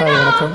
Hi வணக்கம்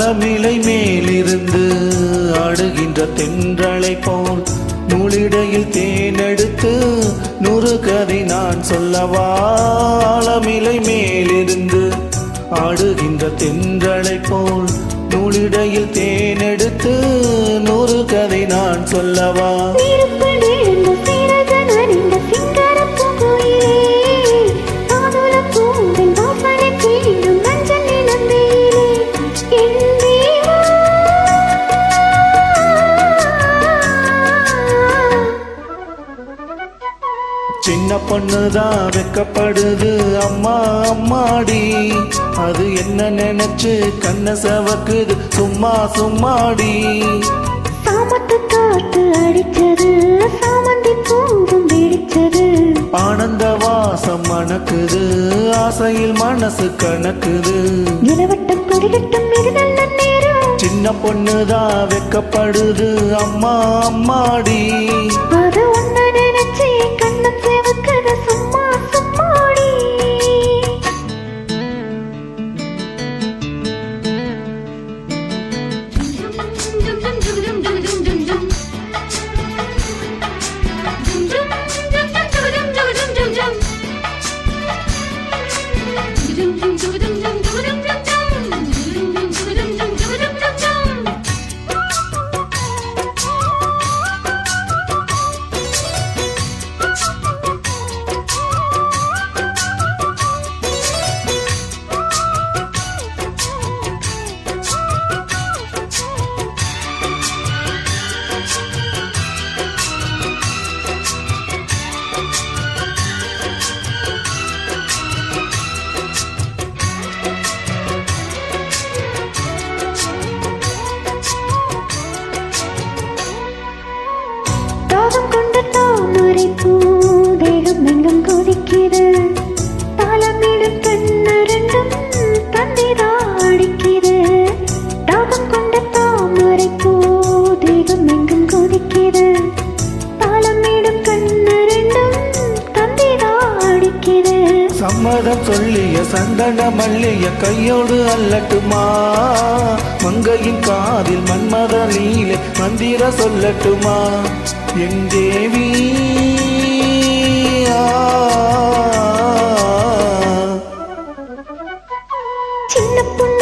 ஆழமிலை மேலிருந்து ஆடுகின்ற தென்றலை போல் நூலிடையில் தேனெடுத்து நூறு கதை நான் சொல்லவா? ஆழமிலை மேலிருந்து ஆடுகின்ற தென்றலை போல் நூலிடையில் தேனெடுத்து நூறு கதை நான் சொல்லவா? பொண்ணுதான் வெக்கப்படுது. அம்மா அம்மாடி அது என்ன நினைச்சு கண்ண செவக்குது. சும்மா சும்மாடி. சாமத்து காத்து அடிச்சது சாமந்தி பூவும் வெடிச்சது. ஆனந்த வாசம் மணக்குது ஆசையில் மனசு கணக்குது. நிலவட்டம் கொடிகட்டும் இது நல்ல நேரம். சின்ன பொண்ணுதான் வெக்கப்படுது. அம்மா அம்மாடி. do the தாகம் கொண்ட தாமரை பூ தேகம் எங்கும் சம்மதம் சொல்லிய சந்தன மல்லிய கையோடு அல்லட்டுமா? மங்கையின் காதில் மன்மத நீல மந்திர சொல்லட்டுமா? என் தேவி சின்ன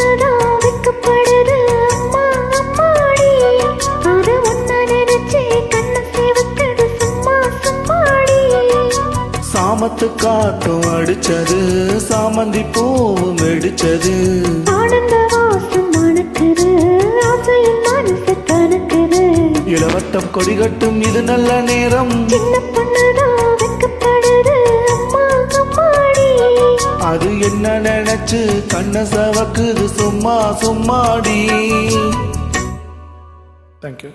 சாமத்து காத்தும் அடிச்சது சாமந்தி பூவும் வெடிச்சது. ஆனந்த வாசம் மணக்குது ஆசையில் மனசு கணக்குது. இளவட்டம் கொடிகட்டும் இது நல்ல நேரம். அது என்ன நினைச்சு கண்ண சவக்குது சும்மா சும்மாடி. தேங்க்யூ